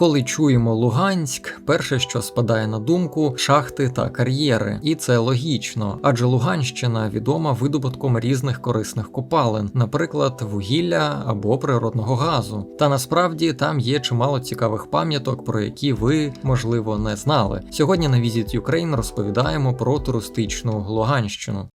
Коли чуємо Луганськ, перше, що спадає на думку, шахти та кар'єри, і це логічно, адже Луганщина відома видобутком різних корисних копалин, наприклад, вугілля або природного газу. Та насправді там є чимало цікавих пам'яток, про які ви, можливо, не знали. Сьогодні на Visit Ukraine розповідаємо про туристичну Луганщину.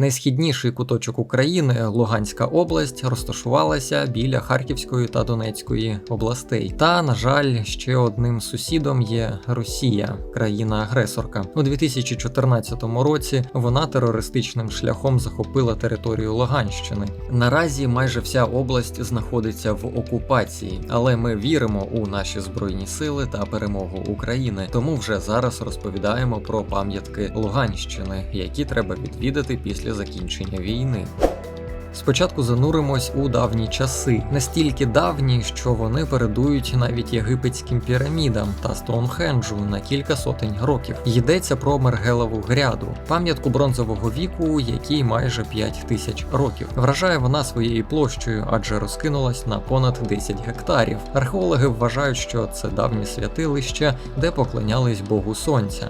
Найсхідніший куточок України, Луганська область, розташувалася біля Харківської та Донецької областей. Та, на жаль, ще одним сусідом є Росія, країна-агресорка. У 2014 році вона терористичним шляхом захопила територію Луганщини. Наразі майже вся область знаходиться в окупації, але ми віримо у наші збройні сили та перемогу України. Тому вже зараз розповідаємо про пам'ятки Луганщини, які треба відвідати після закінчення війни. Спочатку зануримось у давні часи, настільки давні, що вони передують навіть єгипетським пірамідам та Стоунхенджу на кілька сотень років. Йдеться про Мергелову гряду, пам'ятку бронзового віку, якій майже 5 тисяч років. Вражає вона своєю площею, адже розкинулась на понад 10 гектарів. Археологи вважають, що це давнє святилище, де поклонялись Богу Сонця.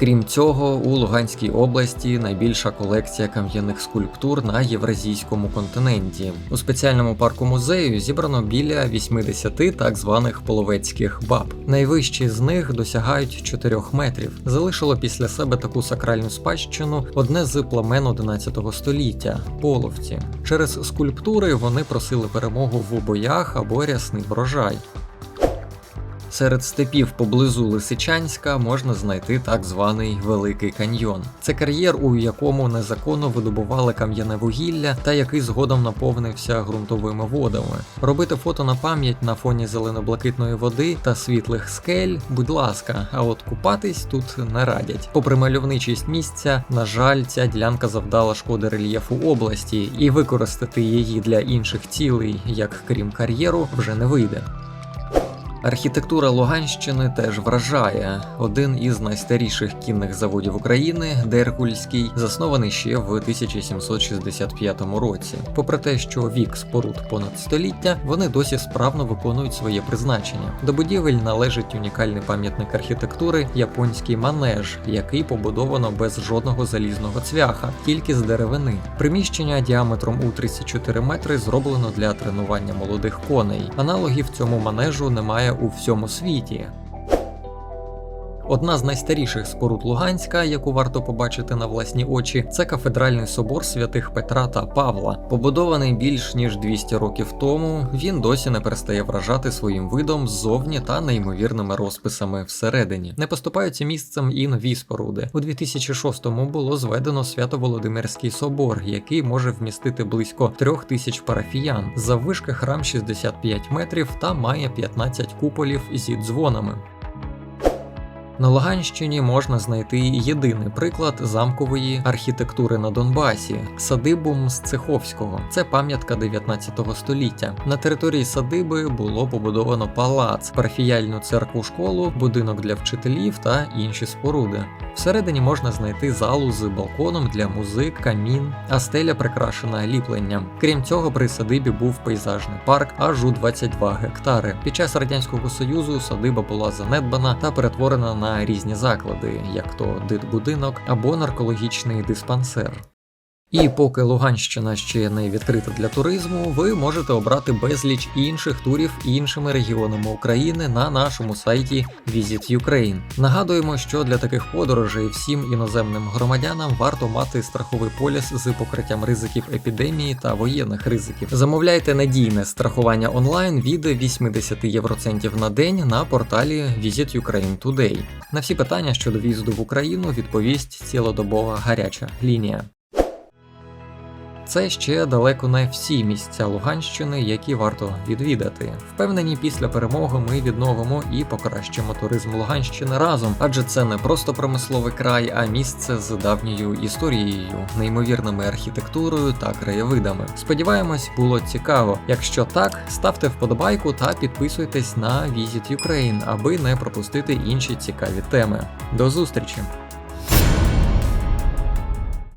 Крім цього, у Луганській області найбільша колекція кам'яних скульптур на євразійському континенті. У спеціальному парку музею зібрано біля 80 так званих половецьких баб. Найвищі з них досягають 4 метрів. Залишило після себе таку сакральну спадщину одне з племен 11 століття половці. Через скульптури вони просили перемогу в боях або рясний врожай. Серед степів поблизу Лисичанська можна знайти так званий Великий каньйон. Це кар'єр, у якому незаконно видобували кам'яне вугілля та який згодом наповнився ґрунтовими водами. Робити фото на пам'ять на фоні зелено-блакитної води та світлих скель, будь ласка, а от купатись тут не радять. Попри мальовничість місця, на жаль, ця ділянка завдала шкоди рельєфу області, і використати її для інших цілей, як крім кар'єру, вже не вийде. Архітектура Луганщини теж вражає. Один із найстаріших кінних заводів України, Деркульський, заснований ще в 1765 році. Попри те, що вік споруд понад століття, вони досі справно виконують своє призначення. До будівель належить унікальний пам'ятник архітектури японський манеж, який побудовано без жодного залізного цвяха, тільки з деревини. Приміщення діаметром у 34 метри зроблено для тренування молодих коней. Аналогів цьому манежу немає у всьому світі. Одна з найстаріших споруд Луганська, яку варто побачити на власні очі, це кафедральний собор святих Петра та Павла. Побудований більш ніж 200 років тому, він досі не перестає вражати своїм видом ззовні та неймовірними розписами всередині. Не поступаються місцем і нові споруди. У 2006-му було зведено Свято-Володимирський собор, який може вмістити близько трьох тисяч парафіян. Заввишки храм 65 метрів та має 15 куполів зі дзвонами. На Луганщині можна знайти єдиний приклад замкової архітектури на Донбасі садибу Мсцеховського. Це пам'ятка 19 століття. На території садиби було побудовано палац, парафіяльну церкву школу, будинок для вчителів та інші споруди. Всередині можна знайти залу з балконом для музик, камін, а стеля прикрашена ліпленням. Крім цього, при садибі був пейзажний парк аж у 22 гектари. Під час радянського союзу садиба була занедбана та перетворена на різні заклади, як то дитбудинок або наркологічний диспансер. І поки Луганщина ще не відкрита для туризму, ви можете обрати безліч інших турів іншими регіонами України на нашому сайті Visit Ukraine. Нагадуємо, що для таких подорожей всім іноземним громадянам варто мати страховий поліс з покриттям ризиків епідемії та воєнних ризиків. Замовляйте надійне страхування онлайн від 80 євроцентів на день на порталі Visit Ukraine Today. На всі питання щодо в'їзду в Україну відповість цілодобова гаряча лінія. Це ще далеко не всі місця Луганщини, які варто відвідати. Впевнені, після перемоги ми відновимо і покращимо туризм Луганщини разом, адже це не просто промисловий край, а місце з давньою історією, неймовірними архітектурою та краєвидами. Сподіваємось, було цікаво. Якщо так, ставте вподобайку та підписуйтесь на Visit Ukraine, аби не пропустити інші цікаві теми. До зустрічі!